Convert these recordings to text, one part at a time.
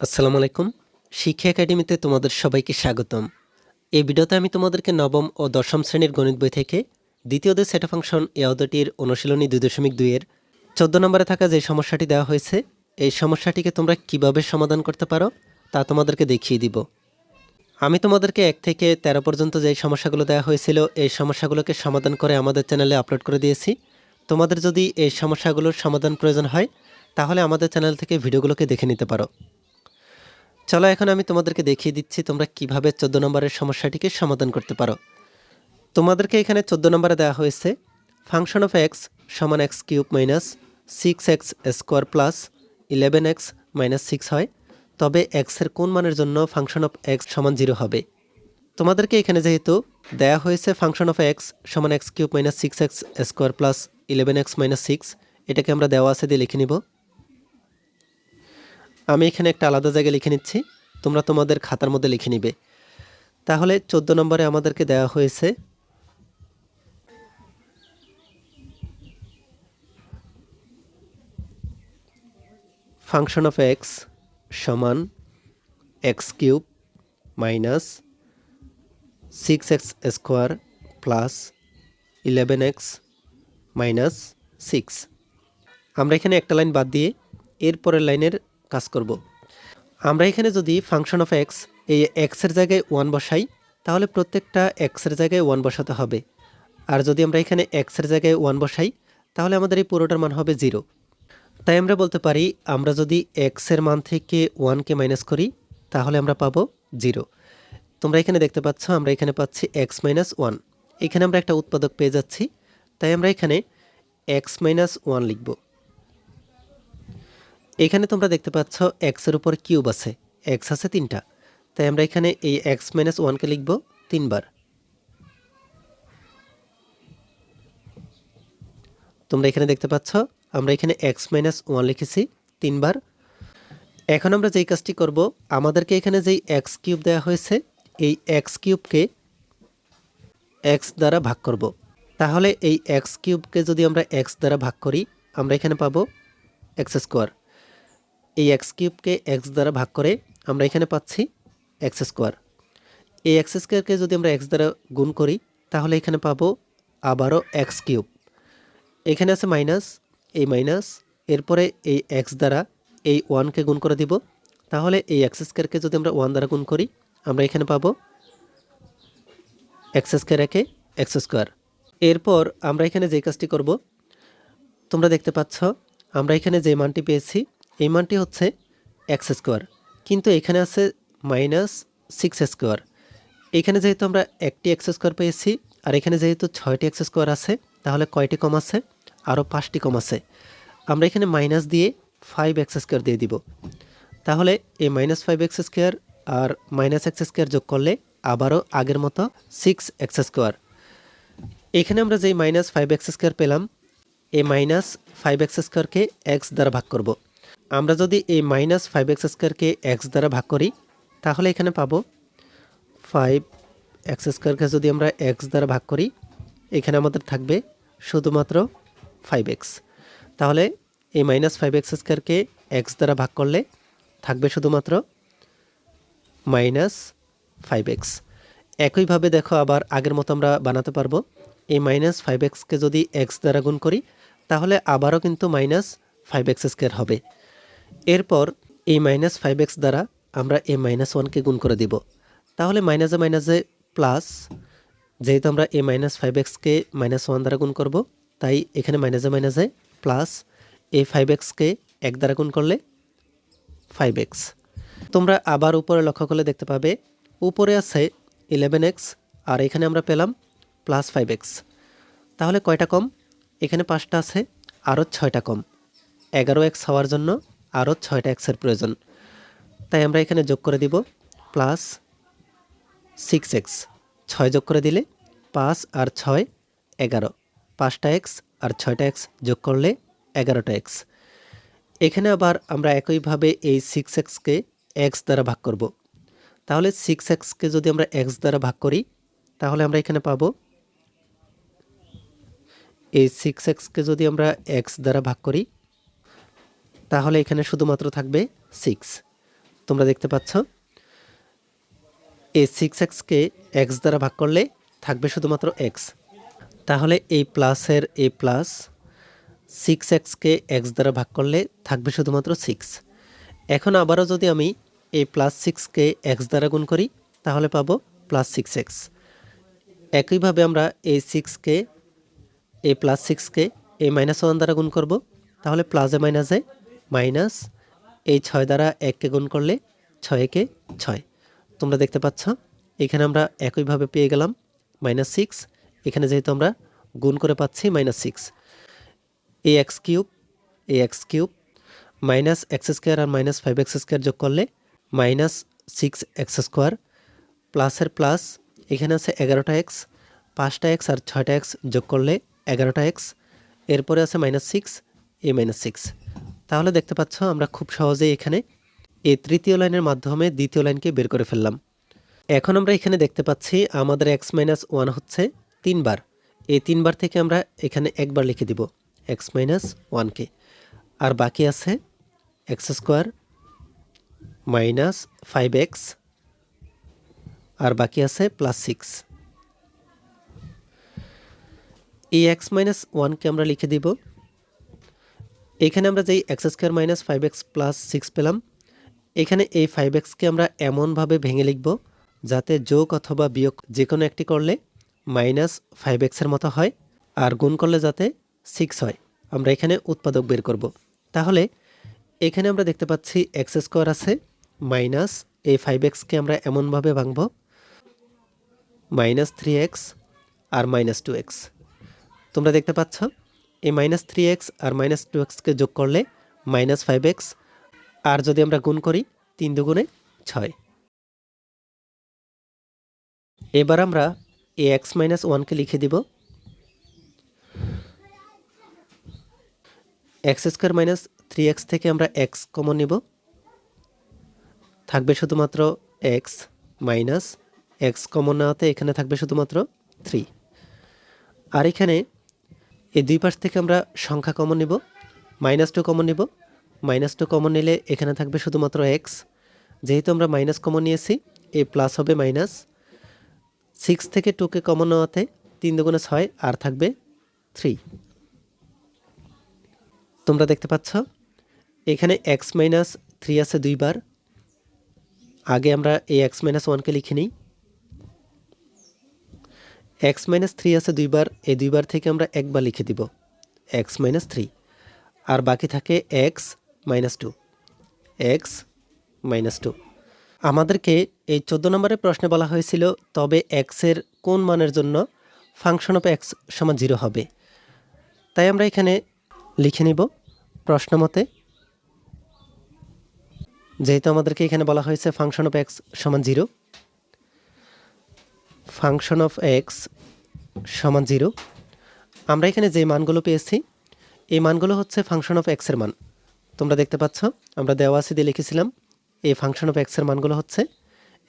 আসসালামু আলাইকুম। শিক্ষা একাডেমিতে তোমাদের সবাইকে স্বাগতম। এই ভিডিওতে আমি তোমাদেরকে নবম ও দশম শ্রেণির গণিত বই থেকে দ্বিতীয়দের সেটা ফাংশন এ অধ্যায়টির অনুশীলনী দুই দশমিক দুইয়ের চোদ্দ নম্বরে থাকা যে সমস্যাটি দেওয়া হয়েছে, এই সমস্যাটিকে তোমরা কীভাবে সমাধান করতে পারো তা তোমাদেরকে দেখিয়ে দিব। আমি তোমাদেরকে এক থেকে তেরো পর্যন্ত যে সমস্যাগুলো দেওয়া হয়েছিল, এই সমস্যাগুলোকে সমাধান করে আমাদের চ্যানেলে আপলোড করে দিয়েছি। তোমাদের যদি এই সমস্যাগুলোর সমাধান প্রয়োজন হয়, তাহলে আমাদের চ্যানেল থেকে ভিডিওগুলোকে দেখে নিতে পারো। চলো এখন আমি তোমাদেরকে দেখিয়ে দিচ্ছি তোমরা কীভাবে চোদ্দ নম্বরের সমস্যাটিকে সমাধান করতে পারো। তোমাদেরকে এখানে চোদ্দ নম্বরে দেওয়া হয়েছে ফাংশন অফ এক্স সমান x cube minus six x square plus eleven x minus six হয়। তবে এক্সের কোন মানের জন্য ফাংশন অফ এক্স সমান জিরো হবে? তোমাদেরকে এখানে যেহেতু দেয়া হয়েছে ফাংশন অফ এক্স সমান x cube minus six x square plus eleven x minus six এটাকে আমরা দেওয়া আছে দিয়ে লিখে নিব। আমি এখানে একটা আলাদা জায়গায় লিখে নিচ্ছি। তোমরা তোমাদের খাতার মধ্যে লিখে নিবে। তাহলে চোদ্দ নম্বরে আমাদেরকে দেওয়া হয়েছে ফাংশন অফ এক্স সমান x cube minus six x square plus eleven x minus six. আমরা এখানে একটা লাইন বাদ দিয়ে এরপরের লাইনের কাজ করব। আমরা এখানে যদি ফাংশন অফ এক্স এই এক্সের জায়গায় ওয়ান বসাই, তাহলে প্রত্যেকটা এক্সের জায়গায় ওয়ান বসাতে হবে। আর যদি আমরা এখানে এক্সের জায়গায় ওয়ান বসাই, তাহলে আমাদের এই পুরোটার মান হবে জিরো তাই আমরা বলতে পারি, আমরা যদি এক্সের মান থেকে ওয়ানকে মাইনাস করি, তাহলে আমরা পাবো জিরো তোমরা এখানে দেখতে পাচ্ছ, আমরা এখানে পাচ্ছি এক্স মাইনাস ওয়ান এখানে আমরা একটা উৎপাদক পেয়ে যাচ্ছি, তাই আমরা এখানে এক্স মাইনাস ওয়ান লিখব। এখানে তোমরা দেখতে পাচ্ছ এক্সের উপর কিউব আছে। এক্স আছে তিনটা। তাই আমরা এখানে এই এক্স মাইনাস ওয়ানকে লিখব তিনবার। তোমরা এখানে দেখতে পাচ্ছ, আমরা এখানে এক্স মাইনাস ওয়ান লিখেছি তিনবার। এখন আমরা যেই কাজটি করব, আমাদেরকে এখানে যেই এক্স কিউব দেওয়া হয়েছে, এই এক্স কিউবকে এক্স দ্বারা ভাগ করব। তাহলে এই এক্স কিউবকে যদি আমরা এক্স দ্বারা ভাগ করি, আমরা এখানে পাবো এক্স স্কোয়ার এই এক্স কিউবকে এক্স দ্বারা ভাগ করে আমরা এখানে পাচ্ছি এক্স স্কোয়ার। এই এক্স স্কোয়ারকে যদি আমরা এক্স দ্বারা গুণ করি, তাহলে এখানে পাবো আবারও এক্স কিউব। এখানে আছে মাইনাস এই মাইনাস এরপরে এই এক্স দ্বারা এই ওয়ানকে গুণ করে দিব। তাহলে এই এক্স স্কোয়ারকে যদি আমরা ওয়ান দ্বারা গুণ করি, আমরা এখানে পাবো এক্স স্কোয়ার একে এক্স স্কোয়ার। এরপর আমরা এখানে যে কাজটি করব, তোমরা দেখতে পাচ্ছ, আমরা এখানে যে মানটি পেয়েছি এই মানটি হচ্ছে এক্স স্কোয়ার, কিন্তু এখানে আছে মাইনাস সিক্স স্কোয়ার। এখানে যেহেতু আমরা একটি এক্স স্কোয়ার পেয়েছি, আর এখানে যেহেতু ছয়টি এক্স স্কোয়ার আছে, তাহলে কয়টি কম আছে? আরও পাঁচটি কম আছে। আমরা এখানে মাইনাস দিয়ে ফাইভ এক্স স্কোয়ার দিয়ে দিব। তাহলে এই মাইনাস ফাইভ এক্স স্কোয়ার আর মাইনাস এক্স স্কোয়ার যোগ করলে আবারও আগের মতো সিক্স এক্স স্কোয়ার। এখানে আমরা যেই মাইনাস ফাইভ এক্স স্কোয়ার পেলাম, এই মাইনাস ফাইভ এক্স স্কোয়ারকে এক্স দ্বারা ভাগ করব। আমরা যদি এই মাইনাস ফাইভ এক্স স্কোয়ারকে এক্স দ্বারা ভাগ করি, তাহলে এখানে পাবো ফাইভ এক্স স্কোয়ারকে যদি আমরা এক্স দ্বারা ভাগ করি, এখানে আমাদের থাকবে শুধুমাত্র ফাইভ এক্স তাহলে এই মাইনাস ফাইভ এক্স স্কোয়ারকে এক্স দ্বারা ভাগ করলে থাকবে শুধুমাত্র মাইনাস ফাইভ এক্স একইভাবে দেখো আবার আগের মতো আমরা বানাতে পারব। এই মাইনাস ফাইভ এক্সকে যদি এক্স দ্বারা গুণ করি, তাহলে আবারও কিন্তু মাইনাস ফাইভ এক্স স্কোয়ার হবে। এরপর এই মাইনাস ফাইভ এক্স দ্বারা আমরা এই মাইনাস ওয়ানকে গুণ করে দিব। তাহলে মাইনাসে মাইনাসে প্লাস যেহেতু আমরা এই মাইনাস ফাইভ এক্সকে মাইনাস ওয়ান দ্বারা গুণ করব, তাই এখানে মাইনাসে মাইনাসে প্লাস এই ফাইভ এক্সকে এক দ্বারা গুণ করলে ফাইভ এক্স তোমরা আবার উপরে লক্ষ্য করলে দেখতে পাবে, উপরে আছে ইলেভেন এক্স আর এখানে আমরা পেলাম প্লাস ফাইভ এক্স তাহলে কয়টা কম? এখানে পাঁচটা আছে, আরও ছয়টা কম। এগারো এক্স হওয়ার জন্য আরও ছয়টা এক্সের প্রয়োজন। তাই আমরা এখানে যোগ করে দিব প্লাস সিক্স এক্স ছয় যোগ করে দিলে পাঁচ আর ছয় এগারো। পাঁচটা এক্স আর ছয়টা এক্স যোগ করলে এগারোটা এক্স এখানে আবার আমরা একইভাবে এই সিক্স এক্সকে এক্স দ্বারা ভাগ করব। তাহলে সিক্স এক্সকে যদি আমরা এক্স দ্বারা ভাগ করি, তাহলে আমরা এখানে পাবো এই সিক্স এক্সকে যদি আমরা এক্স দ্বারা ভাগ করি তাহলে এখানে শুধুমাত্র থাকবে সিক্স তোমরা দেখতে পাচ্ছ? এই সিক্স এক্সকে এক্স দ্বারা ভাগ করলে থাকবে শুধুমাত্র এক্স তাহলে এই প্লাসের এ প্লাস সিক্স এক্সকে এক্স দ্বারা ভাগ করলে থাকবে শুধুমাত্র সিক্স এখন আবারও যদি আমি এই প্লাস সিক্সকে এক্স দ্বারা গুণ করি, তাহলে পাবো প্লাস সিক্স এক্স একইভাবে আমরা এই সিক্সকে এ প্লাস সিক্সকে এই মাইনাস ওয়ান দ্বারা গুণ করব। তাহলে প্লাসে মাইনাসে মাইনাস এই ছয় দ্বারা এককে গুণ করলে ছয় একে ছয়। তোমরা দেখতে পাচ্ছ, এখানে আমরা একইভাবে পেয়ে গেলাম, মাইনাস সিক্স। এখানে যেহেতু আমরা গুণ করে পাচ্ছি, মাইনাস সিক্স। এ এক্স কিউব এ x cube minus x square আর মাইনাস ফাইভ এক্স স্কোয়ার যোগ করলে মাইনাস সিক্স এক্স স্কোয়ার। প্লাসের প্লাস, এখানে আছে এগারোটা এক্স, পাঁচটা এক্স আর ছয়টা এক্স যোগ করলে এগারোটা এক্স। এরপরে আছে মাইনাস সিক্স এ মাইনাস সিক্স। তাহলে দেখতে পাচ্ছ আমরা খুব সহজেই এখানে এই তৃতীয় লাইনের মাধ্যমে দ্বিতীয় লাইনকে বের করে ফেললাম। এখন আমরা এখানে দেখতে পাচ্ছি আমাদের এক্স মাইনাস ওয়ান হচ্ছে তিনবার। এই তিনবার থেকে আমরা এখানে একবার লিখে দিব এক্স মাইনাস ওয়ানকে আর বাকি আছে x square minus five x আর বাকি আছে প্লাস সিক্স এই এক্স মাইনাস ওয়ানকে আমরা লিখে দিব এখানে আমরা যেই x square minus five x plus six পেলাম, এখানে এই ফাইভ এক্সকে আমরা এমনভাবে ভেঙে লিখব যাতে যোগ অথবা বিয়োগ যে কোনো একটি করলে মাইনাস ফাইভ এক্সের মতো হয় আর গুণ করলে যাতে সিক্স হয়। আমরা এখানে উৎপাদক বের করব। তাহলে এখানে আমরা দেখতে পাচ্ছি এক্স স্কোয়ার আছে মাইনাস এই ফাইভ এক্সকে আমরা এমনভাবে ভাঙব মাইনাস থ্রি এক্স আর মাইনাস টু এক্স তোমরা দেখতে পাচ্ছ? এই মাইনাস থ্রি এক্স আর মাইনাস টু এক্সকে যোগ করলে মাইনাস ফাইভ এক্স আর যদি আমরা গুণ করি তিন দুগুণে ছয়। এবার আমরা এ এক্স মাইনাস ওয়ানকে লিখে দিব। X square minus three x থেকে আমরা এক্স কমন নিব। থাকবে শুধুমাত্র এক্স মাইনাস এক্স কমন নেওয়াতে এখানে থাকবে শুধুমাত্র থ্রি আর এখানে এই দুই পাশ থেকে আমরা সংখ্যা কমন নিব মাইনাস টু কমন নিব। মাইনাস টু কমন নিলে এখানে থাকবে শুধুমাত্র এক্স যেহেতু আমরা মাইনাস কমন নিয়েছি এ প্লাস হবে মাইনাস সিক্স থেকে টুকে কমন নেওয়াতে তিন দুগুণে ছয়, আর থাকবে থ্রি তোমরা দেখতে পাচ্ছ, এখানে এক্স মাইনাস থ্রি আছে দুইবার। আগে আমরা এই এক্স মাইনাস ওয়ানকে লিখে নিই। এক্স মাইনাস থ্রি আছে দুইবার, এই দুইবার থেকে আমরা একবার লিখে দিব। X minus three. আর বাকি থাকে x minus two. X minus two. আমাদেরকে এই চোদ্দ নম্বরের প্রশ্নে বলা হয়েছিল, তবে এক্সের কোন মানের জন্য ফাংশন অফ এক্স সমান জিরো হবে? তাই আমরা এখানে লিখে নিব প্রশ্ন মতে। যেহেতু আমাদেরকে এখানে বলা হয়েছে ফাংশন অফ এক্স সমান জিরো ফাংশন অফ এক্স সমান জিরো। আমরা এখানে যে মানগুলো পেয়েছি, এই মানগুলো হচ্ছে ফাংশন অফ এক্সের মান। তোমরা দেখতে পাচ্ছ, আমরা দেওয়া আছে দিয়ে লিখেছিলাম, এই ফাংশন অফ এক্সের মানগুলো হচ্ছে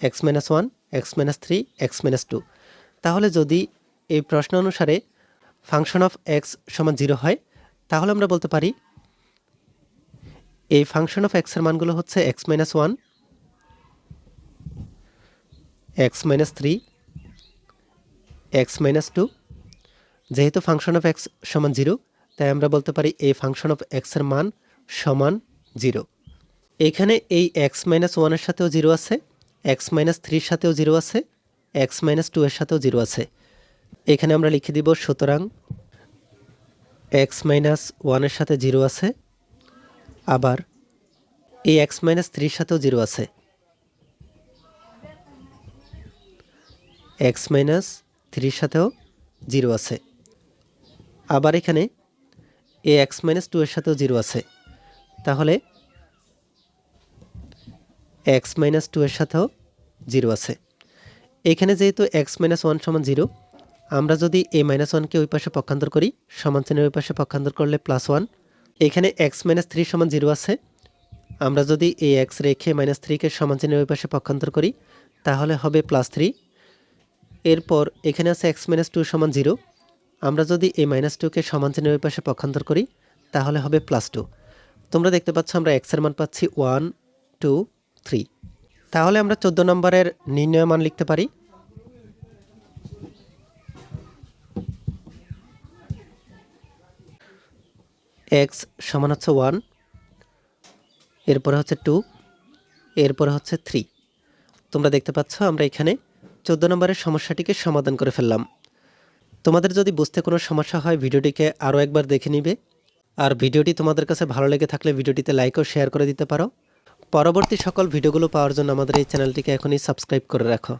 x minus one x minus three x minus two তাহলে যদি এই প্রশ্ন অনুসারে ফাংশন অফ এক্স সমান জিরো হয়, তাহলে আমরা বলতে পারি, এই ফাংশন অফ এক্সের মানগুলো হচ্ছে x minus one x minus three x minus two. যেহেতু ফাংশন অফ এক্স সমান জিরো, তাই আমরা বলতে পারি এই ফাংশন অফ এক্সের মান সমান জিরো। এখানে এই এক্স মাইনাস ওয়ানের সাথেও জিরো আছে, এক্স মাইনাস থ্রির সাথেও জিরো আছে, এক্স মাইনাস টু এর সাথেও জিরো আছে। এখানে আমরা লিখে দিব সুতরাং এক্স মাইনাস ওয়ানের সাথে জিরো আছে, আবার এই এক্স মাইনাস থ্রির সাথেও জিরো আছে। এক্স মাইনাস থ্রির সাথেও জিরো আছে। আবার এখানে এ এক্স মাইনাস টু এর সাথেও জিরো আছে। তাহলে এক্স মাইনাস টু এর সাথেও জিরো আছে। এখানে যেহেতু এক্স মাইনাস ওয়ান সমান জিরো, আমরা যদি এ মাইনাস ওয়ানকে ওই পাশে পক্ষান্তর করি, সমান চিহ্নের ওই পাশে পক্ষান্তর করলে প্লাস ওয়ান। এখানে এক্স মাইনাস থ্রি সমান জিরো আছে। আমরা যদি এই এক্স রেখে মাইনাস থ্রিকে সমান চিহ্নের ওই পাশে পক্ষান্তর করি, তাহলে হবে প্লাস থ্রি। এরপর এখানে আছে এক্স মাইনাস টু সমান জিরো আমরা যদি এই মাইনাস টুকে সমান চিহ্নের ওই পাশে পক্ষান্তর করি, তাহলে হবে প্লাস টু তোমরা দেখতে পাচ্ছ আমরা এক্সের মান পাচ্ছি ওয়ান টু থ্রি তাহলে আমরা চোদ্দ নম্বরের নির্ণয় মান লিখতে পারি। এক্স সমান হচ্ছে ওয়ান এরপরে হচ্ছে টু এরপরে হচ্ছে থ্রি তোমরা দেখতে পাচ্ছ আমরা এখানে চোদ্দ নম্বরের সমস্যাটিকে সমাধান করে ফেললাম। তোমাদের যদি বুঝতে কোনো সমস্যা হয়, ভিডিওটিকে আরও একবার দেখে নিবে। আর ভিডিওটি তোমাদের কাছে ভালো লেগে থাকলে ভিডিওটিতে লাইক ও শেয়ার করে দিতে পারো। পরবর্তী সকল ভিডিওগুলো পাওয়ার জন্য আমাদের এই চ্যানেলটিকে এখনই সাবস্ক্রাইব করে রাখো।